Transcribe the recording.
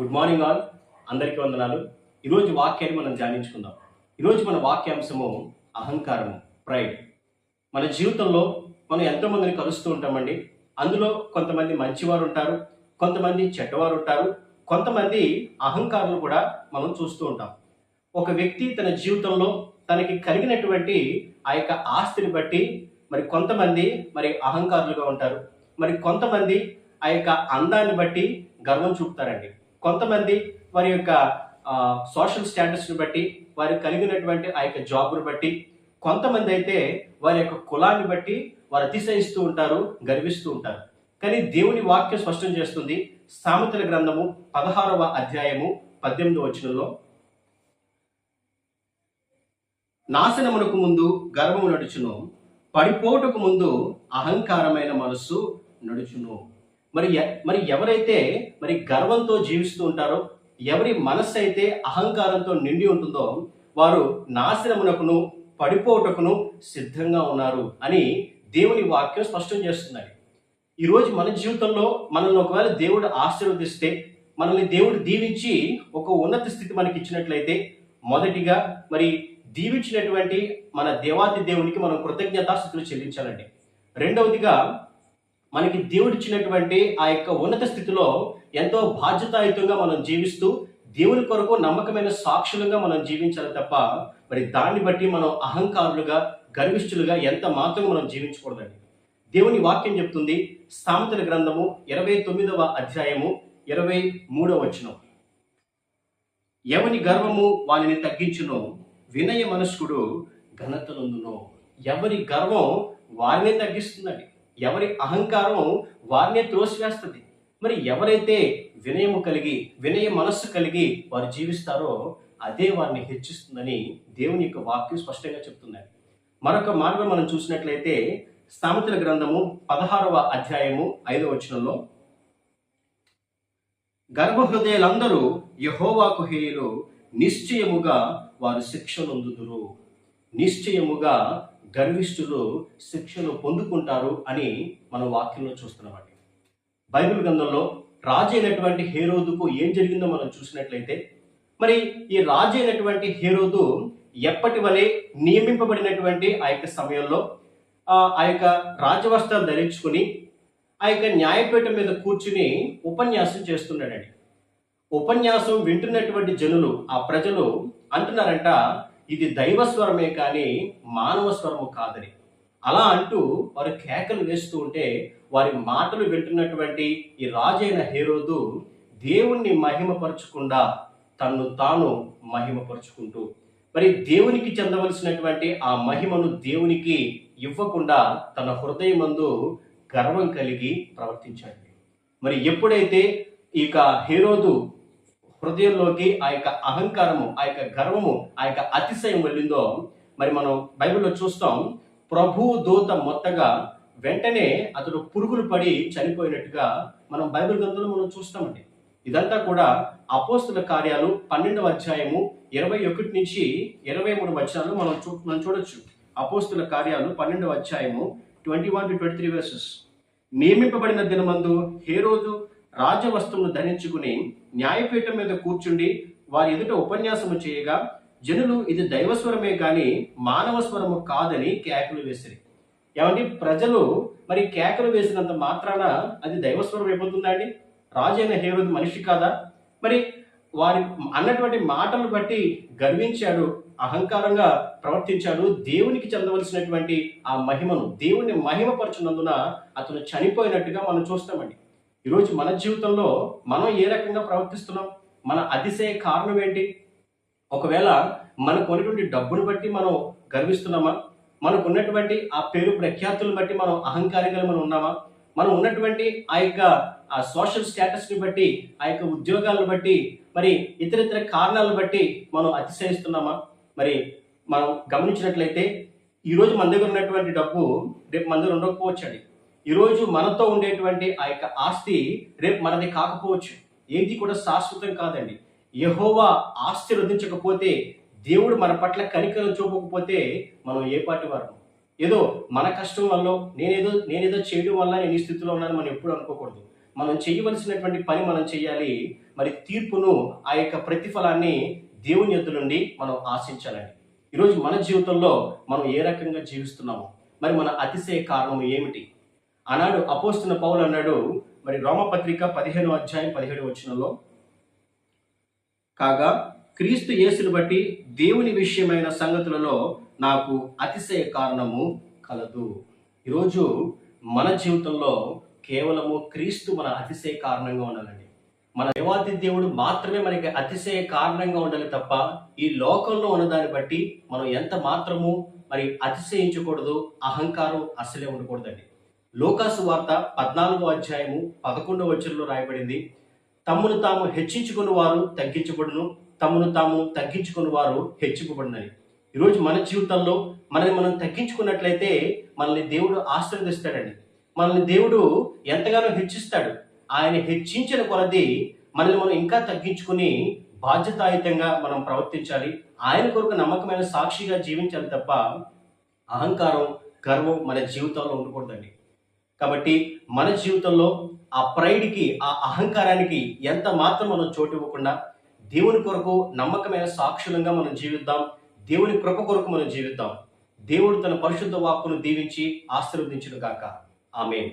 Good morning all. అందరికీ వందనాలు. ఈరోజు వాక్యాన్ని మనం ధ్యానించుకుందాం. ఈరోజు మన వాక్యాంశము అహంకారము ప్రైడ్. మన జీవితంలో మనం ఎంతోమందిని కలుస్తూ ఉంటామండి. అందులో కొంతమంది మంచివారు ఉంటారు కొంతమంది చెడ్డవారు ఉంటారు కొంతమంది అహంకారులు కూడా మనం చూస్తూ ఉంటాం. ఒక వ్యక్తి తన జీవితంలో తనకి కలిగినటువంటి ఆ యొక్క ఆస్తిని బట్టి మరి కొంతమంది మరి అహంకారులుగా ఉంటారు. మరి కొంతమంది ఆ యొక్క అందాన్ని బట్టి గర్వం చూపుతారండి. కొంతమంది వారి యొక్క సోషల్ స్టేటస్ని బట్టి వారు కలిగినటువంటి ఆ యొక్క జాబ్ను బట్టి కొంతమంది అయితే వారి యొక్క కులాన్ని బట్టి వారు అతిశయిస్తూ ఉంటారు గర్విస్తూ ఉంటారు. కానీ దేవుని వాక్యం స్పష్టం చేస్తుంది సామెతల గ్రంథము పదహారవ అధ్యాయము పద్దెనిమిది వచనంలో నాశనమునకు ముందు గర్వము నడుచును పడిపోటుకు ముందు అహంకారమైన మనస్సు నడుచును. మరి ఎ- మరి ఎవరైతే మరి గర్వంతో జీవిస్తూ ఉంటారో ఎవరి మనస్సు అయితే అహంకారంతో నిండి ఉంటుందో వారు నాశనమునకును పడిపోటకును సిద్ధంగా ఉన్నారు అని దేవుని వాక్యం స్పష్టం చేస్తున్నది. ఈరోజు మన జీవితంలో మనల్ని ఒకవేళ దేవుడు ఆశీర్వదిస్తే మనల్ని దేవుడు దీవించి ఒక ఉన్నత స్థితి మనకి ఇచ్చినట్లయితే మొదటిగా మరి దీవించినటువంటి మన దేవాది దేవునికి మనం కృతజ్ఞతాస్థితులు చెల్లించాలండి. రెండవదిగా మనకి దేవుడిచ్చినటువంటి ఆ యొక్క ఉన్నత స్థితిలో ఎంతో బాధ్యతాయుతంగా మనం జీవిస్తూ దేవుని కొరకు నమ్మకమైన సాక్షులుగా మనం జీవించాలి తప్ప మరి దాన్ని బట్టి మనం అహంకారులుగా గర్విష్ఠులుగా ఎంత మాత్రం మనం జీవించకూడదండి. దేవుని వాక్యం చెప్తుంది సామెతల గ్రంథము ఇరవై తొమ్మిదవ అధ్యాయము ఇరవై మూడవ వచనం. ఎవని గర్వము వానిని తగ్గించును? వినయ మనస్కుడు ఘనతనుందును ఎవరి గర్వం వారిని తగ్గిస్తుందండి. ఎవరి అహంకారం వారినే త్రోసివేస్తుంది. మరి ఎవరైతే వినయము కలిగి వినయ మనస్సు కలిగి వారు జీవిస్తారో అదే వారిని హెచ్చిస్తుందని దేవుని యొక్క వాక్యం స్పష్టంగా చెప్తున్నారు మరొక మార్గం మనం చూసినట్లయితే స్థామతుల గ్రంథము పదహారవ అధ్యాయము ఐదవ వచనంలో గర్భహృదయాలందరూ యహోవాకు హేయులు నిశ్చయముగా వారు శిక్ష నొందుదురు. నిశ్చయముగా గర్విష్ఠులు శిక్షను పొందుకుంటారు అని మనం వాక్యంలో చూస్తున్నామండి. బైబిల్ గ్రంథంలో రాజు అయినటువంటి హేరోదుకు ఏం జరిగిందో మనం చూసినట్లయితే మరి ఈ రాజు అయినటువంటి హేరోదు ఎప్పటి వలె నియమింపబడినటువంటి ఆ యొక్క సమయంలో ఆ యొక్క రాజవస్త్రాలు ధరించుకుని ఆ యొక్క న్యాయపీఠం మీద కూర్చుని ఉపన్యాసం చేస్తున్నాడండి. ఉపన్యాసం వింటున్నటువంటి జనులు ఆ ప్రజలు అంటున్నారంట ఇది దైవ స్వరమే కానీ మానవ స్వరము కాదని. అలా అంటూ వారు కేకలు వేస్తూ ఉంటే వారి మాటలు వింటున్నటువంటి ఈ రాజైన హేరోదు దేవుణ్ణి మహిమపరచకుండా తన్ను తాను మహిమపరుచుకుంటూ మరి దేవునికి చెందవలసినటువంటి ఆ మహిమను దేవునికి ఇవ్వకుండా తన హృదయమందు గర్వం కలిగి ప్రవర్తించాడు. మరి ఎప్పుడైతే ఇక హేరోదు హృదయంలోకి ఆ యొక్క అహంకారము ఆ యొక్క గర్వము ఆ యొక్క అతిశయం వెళ్ళిందో మరి మనం బైబిల్లో చూస్తాం ప్రభు దూత మొత్తగా వెంటనే అతడు పురుగులు పడి చనిపోయినట్టుగా మనం బైబిల్ గ్రంథంలో మనం చూస్తామండి. ఇదంతా కూడా అపోస్తుల కార్యాలు పన్నెండవ అధ్యాయము ఇరవై ఒకటి నుంచి ఇరవై మూడు వచ్చాలు మనం చూ మనం చూడొచ్చు. అపోస్తుల కార్యాలు పన్నెండవ అధ్యాయము twenty one to twenty three verses. నియమింపబడిన దినమందు హేరోదు రాజవస్తువును ధరించుకుని న్యాయపీఠం మీద కూర్చుండి వారి ఎదుట ఉపన్యాసము చేయగా జనులు ఇది దైవస్వరమే గాని మానవ స్వరము కాదని కేకలు వేసిరి. ఏమండి ప్రజలు మరి కేకలు వేసినంత మాత్రాన అది దైవస్వరం అయిపోతుందా అండి? రాజైన హేరోదు మనిషి కాదా? మరి వారి అన్నటువంటి మాటలు బట్టి గర్వించాడు అహంకారంగా ప్రవర్తించాడు దేవునికి చెందవలసినటువంటి ఆ మహిమను దేవుని మహిమపరచున్నందున అతను చనిపోయినట్టుగా మనం చూస్తామండి. ఈరోజు మన జీవితంలో మనం ఏ రకంగా ప్రవర్తిస్తున్నాం? మన అతిశయ కారణం ఏంటి? ఒకవేళ మనకు ఉన్నటువంటి డబ్బును బట్టి మనం గర్విస్తున్నామా? మనకు ఉన్నటువంటి ఆ పేరు ప్రఖ్యాతులను బట్టి మనం అహంకారిగా మనం ఉన్నామా? మనం ఉన్నటువంటి ఆ యొక్క ఆ సోషల్ స్టేటస్ని బట్టి ఆ యొక్క ఉద్యోగాలను బట్టి మరి ఇతర ఇతర కారణాలను బట్టి మనం అతిశయిస్తున్నామా? మరి మనం గమనించినట్లయితే ఈరోజు మన దగ్గర ఉన్నటువంటి డబ్బు రేపు మన దగ్గర ఉండకపోవచ్చండి. ఈరోజు మనతో ఉండేటువంటి ఆ యొక్క ఆస్తి రేపు మనది కాకపోవచ్చు. ఏది కూడా శాశ్వతం కాదండి. యహోవా ఆశీర్వదించకపోతే దేవుడు మన పట్ల కనికరం చూపకపోతే మనం ఏ పాటి వారు ఏదో మన కష్టం వల్ల నేనేదో నేనేదో చేయడం వల్ల నేను ఈ స్థితిలో ఉన్నాను మనం ఎప్పుడు అనుకోకూడదు. మనం చేయవలసినటువంటి పని మనం చేయాలి. మరి తీర్పును ఆ యొక్క ప్రతిఫలాన్ని దేవుని ఎద్దు నుండి మనం ఆశించాలండి. ఈరోజు మన జీవితంలో మనం ఏ రకంగా జీవిస్తున్నాము? మరి మన అతిశయ కారణం ఏమిటి? ఆనాడు అపోస్తున్న పౌలు అన్నాడు మరి రోమపత్రిక పదిహేను అధ్యాయం పదిహేడు వచనంలో కాగా క్రీస్తు యేసును బట్టి దేవుని విషయమైన సంగతులలో నాకు అతిశయ కారణము కలదు. ఈరోజు మన జీవితంలో కేవలము క్రీస్తు మన అతిశయ కారణంగా ఉండాలండి. మన దేవాది దేవుడు మాత్రమే మనకి అతిశయ కారణంగా ఉండాలి తప్ప ఈ లోకంలో ఉన్నదాన్ని బట్టి మనం ఎంత మాత్రము మరి అతిశయించకూడదు అహంకారం అసలే ఉండకూడదండి. లోకాసు వార్త పద్నాలుగో అధ్యాయము పదకొండవ వచనంలో రాయబడింది. తమ్మును తాము హెచ్చించుకుని వారు తగ్గించబడును తమను తాము తగ్గించుకుని వారు హెచ్చింపబడినని. ఈరోజు మన జీవితంలో మనల్ని మనం తగ్గించుకున్నట్లయితే మనల్ని దేవుడు ఆశీర్వదిస్తాడండి. మనల్ని దేవుడు ఎంతగానో హెచ్చిస్తాడు. ఆయన హెచ్చించిన కొలది మనల్ని మనం ఇంకా తగ్గించుకుని బాధ్యతాయుతంగా మనం ప్రవర్తించాలి. ఆయన కొరకు నమ్మకమైన సాక్షిగా జీవించాలి తప్ప అహంకారం గర్వం మన జీవితంలో ఉండకూడదండి. కాబట్టి మన జీవితంలో ఆ ప్రైడ్కి ఆ అహంకారానికి ఎంత మాత్రం మనం చోటు ఇవ్వకుండా దేవుని కొరకు నమ్మకమైన సాక్షులంగా మనం జీవిద్దాం. దేవుని కృప కొరకు మనం జీవిద్దాం. దేవుడు తన పరిశుద్ధ వాక్కును దీవించి ఆశీర్వదించును గాక. ఆమె